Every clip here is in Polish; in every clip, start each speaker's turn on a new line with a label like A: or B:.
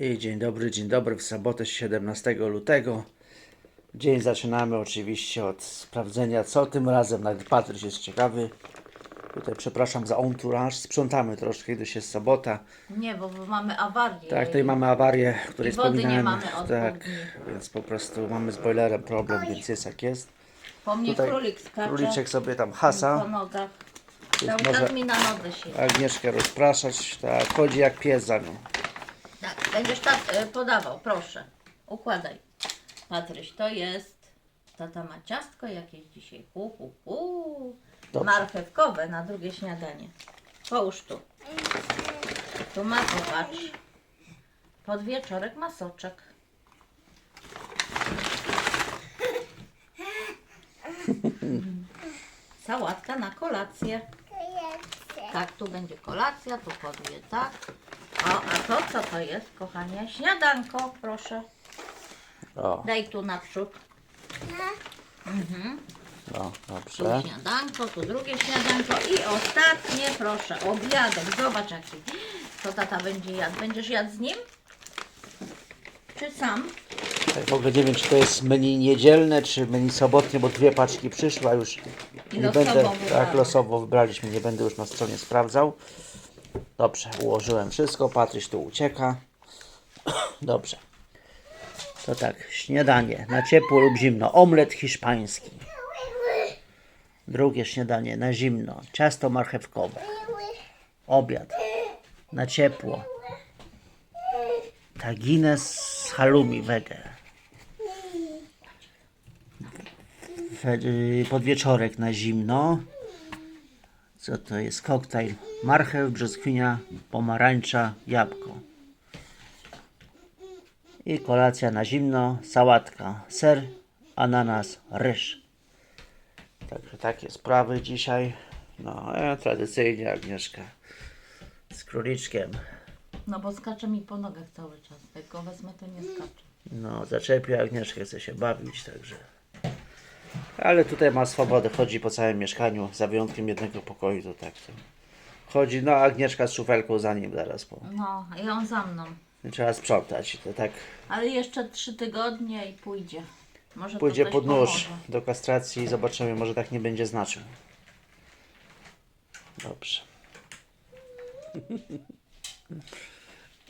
A: I dzień dobry, dzień dobry w sobotę 17 lutego. Dzień zaczynamy oczywiście od sprawdzenia, co tym razem. Nawet Patryś jest ciekawy. Tutaj przepraszam za entourage. Sprzątamy troszkę, gdyż jest sobota.
B: Nie, bo mamy awarię.
A: Tak, tutaj mamy awarię, której
B: I wody nie mamy od
A: tak, więc po prostu mamy z boilerem problem, więc jest jak jest.
B: Po mnie
A: Tutaj
B: królik skacze
A: Króliczek sobie tam
B: po
A: hasa.
B: nogach.
A: Więc
B: Cały
A: może-
B: czas mi na nodze się.
A: Agnieszkę rozpraszać. Tak, chodzi jak pies za nią.
B: Tak, będziesz tak e, podawał, proszę. Układaj. Patryś, to jest... Tata ma ciastko jakieś dzisiaj. Hu, hu, hu.
A: Dobrze.
B: Marchewkowe na drugie śniadanie. Połóż tu. Tu ma, popatrz. Podwieczorek ma soczek. Sałatka na kolację. Tak, tu będzie kolacja, tu poduje tak. O, a to co to jest, kochanie? Śniadanko, proszę.
A: O,
B: Daj tu naprzód.
A: no,
B: Tu
A: dobrze.
B: śniadanko, tu drugie śniadanko i ostatnie, proszę, obiadek. Zobacz jaki. Co tata będzie jadł? Będziesz jadł z nim? Czy sam?
A: Tak, w ogóle nie wiem, czy to jest menu niedzielne, czy menu sobotnie, bo dwie paczki przyszły, a już nie
B: losowo
A: będę, tak
B: wybrałem.
A: losowo wybraliśmy, nie będę już na stronie sprawdzał. Dobrze, ułożyłem wszystko, Patryś tu ucieka. Dobrze. To tak, śniadanie na ciepło lub zimno, omlet hiszpański. Drugie śniadanie na zimno, ciasto marchewkowe. Obiad na ciepło, tagine z halloumi wege. We- Podwieczorek na zimno. Co to jest? Koktajl. Marchew, brzoskwinia, pomarańcza, jabłko. I kolacja na zimno. Sałatka, ser, ananas, ryż. Także takie sprawy dzisiaj. No, e, tradycyjnie Agnieszka z króliczkiem.
B: No bo skacze mi po nogach cały czas. Jak go wezmę, to nie skacze.
A: No, zaczepił Agnieszkę, chce się bawić, także. Ale tutaj ma swobodę, chodzi po całym mieszkaniu, za wyjątkiem jednego pokoju, to tak. To. Chodzi, no Agnieszka z szufelką za nim zaraz, bo
B: No, i on za mną.
A: trzeba sprzątać, to tak
B: Ale jeszcze trzy tygodnie i pójdzie. Może
A: pójdzie pod nóż
B: pomoże.
A: do kastracji i zobaczymy, może tak nie będzie znaczył. Dobrze.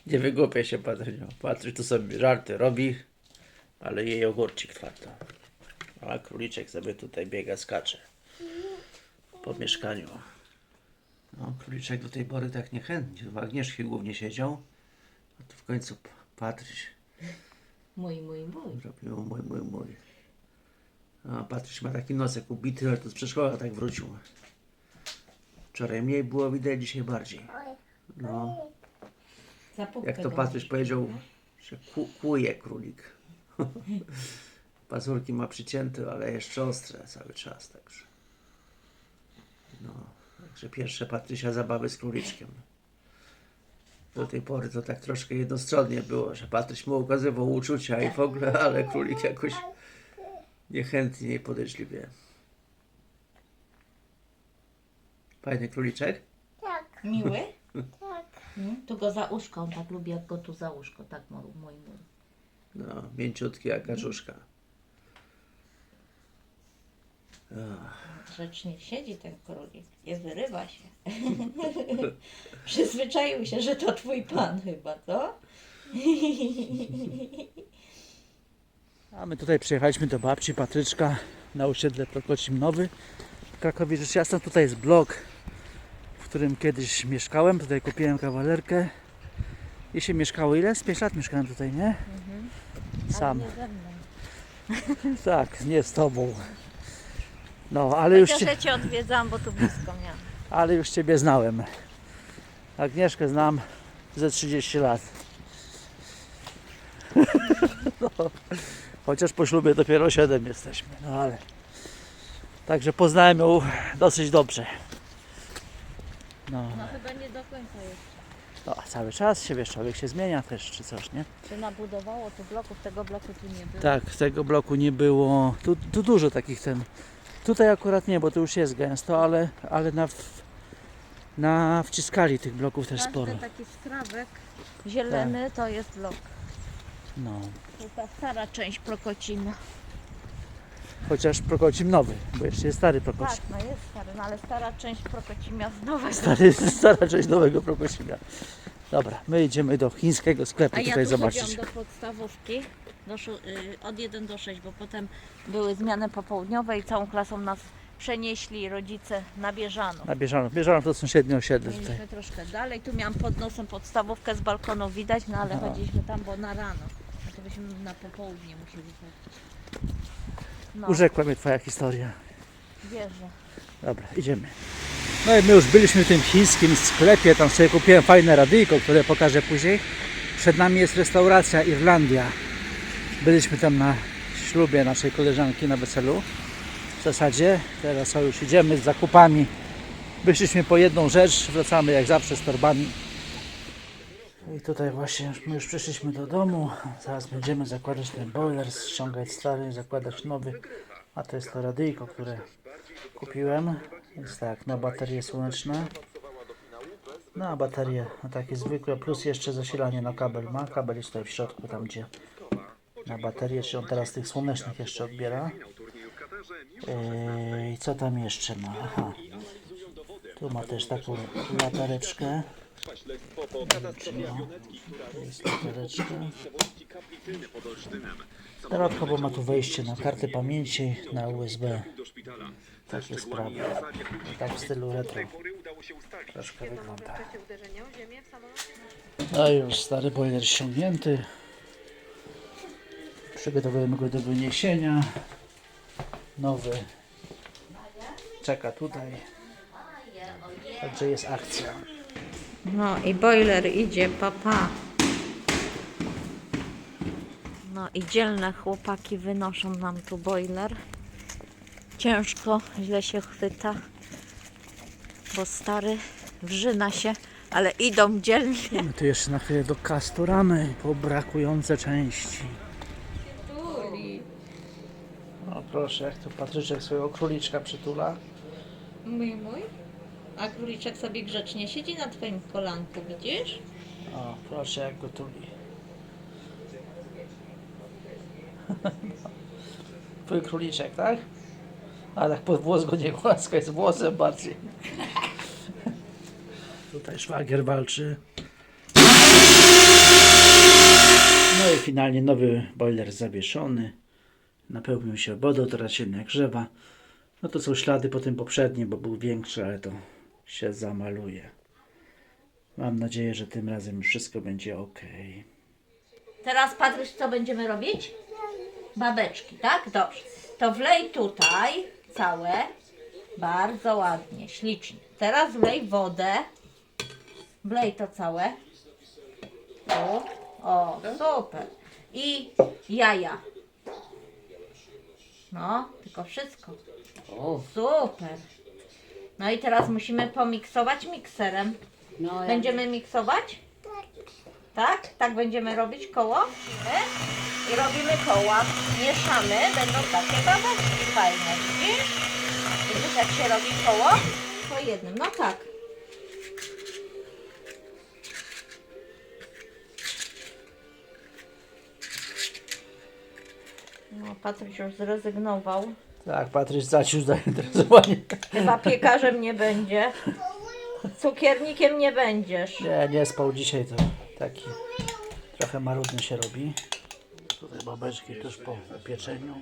A: Nie wygłupię się, Patrynio. Patryk tu sobie żarty robi, ale jej ogórcik twardo. A króliczek sobie tutaj biega, skacze po mieszkaniu. No, króliczek do tej pory tak niechętnie. W Agnieszki głównie siedział. A tu w końcu Patryś
B: Mój, mój, mój.
A: zrobił mój, mój, mój. A Patryś ma taki nosek ubity, ale to z przedszkola tak wrócił. Wczoraj mniej było widać, dzisiaj bardziej. No,
B: Za pupkę
A: jak to
B: go
A: Patryś
B: masz.
A: powiedział, że ku, kuje królik. Pazurki ma przycięte, ale jeszcze ostre cały czas, także. No, także pierwsze Patrysia zabawy z króliczkiem. Do tej pory to tak troszkę jednostronnie było, że Patryś mu okazywał uczucia i w ogóle, ale królik jakoś niechętnie i podejrzliwie. Fajny króliczek?
B: Miły? Mm, Tu go za on tak lubi jak go tu za uszko, tak mój, mój, mój.
A: No, mięciutki jak kaczuszka.
B: Grzecznie siedzi ten królik, nie wyrywa się. Przyzwyczaił się, że to twój pan chyba, co?
A: A my tutaj przyjechaliśmy do babci Patryczka na osiedle Prokocim Nowy w Krakowie Rzecz Jasna. Tutaj jest blok, w którym kiedyś mieszkałem. Tutaj kupiłem kawalerkę i się mieszkało ile? Z 5 lat mieszkałem tutaj, nie? Sam.
B: Ze mną.
A: Tak, nie z tobą. No, ale już,
B: Chociaż
A: cię,
B: ja Cię odwiedzam, bo tu blisko miałam.
A: ale już Ciebie znałem. Agnieszkę znam ze 30 lat. No, chociaż po ślubie dopiero 7 jesteśmy, no ale. Także poznałem ją dosyć dobrze. No,
B: No chyba nie do końca jeszcze.
A: no cały czas się wiesz, człowiek się zmienia też czy coś, nie?
B: Czy nabudowało tu bloków, tego bloku tu nie było?
A: Tak, tego bloku nie było. Tu, tu dużo takich ten. Tutaj akurat nie, bo tu już jest gęsto, ale, ale na w, na wciskali tych bloków też
B: Każdy
A: sporo.
B: taki skrawek zielony
A: Tak.
B: to jest blok.
A: No.
B: To ta stara część Prokocina.
A: Chociaż Prokocim nowy, bo jeszcze jest stary
B: Tak,
A: Prokocim.
B: no jest stary, no ale stara część Prokocimia z nowego.
A: Stary, stara część nowego Prokocimia. Dobra, my idziemy do chińskiego sklepu
B: A ja
A: tutaj
B: tu
A: zobaczyć.
B: chodziłam do podstawówki do, y, od 1 do 6, bo potem były zmiany popołudniowe i całą klasą nas przenieśli rodzice na Bieżano.
A: Na Bieżano. Bieżano to sąsiednie osiedle tutaj.
B: Mieliśmy troszkę dalej, tu miałam pod nosem podstawówkę z balkonu widać, no ale
A: Aha.
B: chodziliśmy tam, bo na rano. A to byśmy na popołudnie musieli chodzić. No,
A: Urzekła mnie twoja historia.
B: wierzę.
A: Dobra, idziemy. No i my już byliśmy w tym chińskim sklepie, tam sobie kupiłem fajne radyjko, które pokażę później. Przed nami jest restauracja Irlandia. Byliśmy tam na ślubie naszej koleżanki na weselu. W zasadzie teraz już idziemy z zakupami. Wyszliśmy po jedną rzecz, wracamy jak zawsze z torbami. I tutaj właśnie my już przyszliśmy do domu. Zaraz będziemy zakładać ten boiler, ściągać stary, zakładać nowy. A to jest to radyjko, które kupiłem. Jest tak, na baterie słoneczne. No a baterie takie zwykłe, plus jeszcze zasilanie na kabel ma. Kabel jest tutaj w środku, tam gdzie na baterię, czy on teraz tych słonecznych jeszcze odbiera. Eee, co tam jeszcze ma? Aha. Tu ma też taką latareczkę. No. Dodatkowo ma tu wejście na kartę pamięci, na USB. Takie sprawy. Tak w stylu retro. Troszkę wygląda. No i już stary boiler ściągnięty. Przygotowujemy go do wyniesienia. Nowy. Czeka tutaj. Także jest akcja.
B: No i boiler idzie, papa. No i dzielne chłopaki wynoszą nam tu boiler. Ciężko, źle się chwyta, bo stary wrzyna się, ale idą dzielnie.
A: My tu jeszcze na chwilę do Castoramy po brakujące części. O proszę, jak tu Patryczek swojego króliczka przytula.
B: Mój, mój. A króliczek sobie grzecznie siedzi na twoim kolanku, widzisz?
A: O proszę, jak go tuli. Twój króliczek, tak? A tak pod włos go nie głaska, jest włosem bardziej. Tutaj szwagier walczy. No i finalnie nowy boiler zawieszony. Napełnił się wodą, teraz się nagrzewa. No to są ślady po tym poprzednim, bo był większy, ale to się zamaluje. Mam nadzieję, że tym razem wszystko będzie ok.
B: Teraz Patryś, co będziemy robić? Babeczki, tak? Dobrze. To wlej tutaj całe. Bardzo ładnie, ślicznie. Teraz wlej wodę. Wlej to całe. Tu. O, super. I jaja. No, tylko wszystko. Super. No i teraz musimy pomiksować mikserem.
C: No,
B: Będziemy miksować? Tak? Tak będziemy robić koło? Nie? I robimy koła, mieszamy, będą takie babeczki fajne, widzisz? Widzisz jak się robi koło? Po jednym, no tak. No, Patryś już zrezygnował.
A: Tak, Patryś zacił zainteresowanie.
B: Chyba piekarzem nie będzie. Cukiernikiem nie będziesz.
A: Nie, nie spał dzisiaj, to taki trochę marudny się robi. Tutaj babeczki tuż po upieczeniu.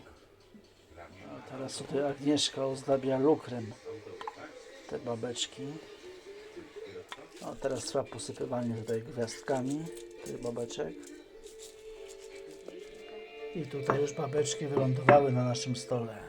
A: A teraz tutaj Agnieszka ozdabia lukrem te babeczki. No, teraz trwa posypywanie tutaj gwiazdkami tych babeczek. I tutaj już babeczki wylądowały na naszym stole.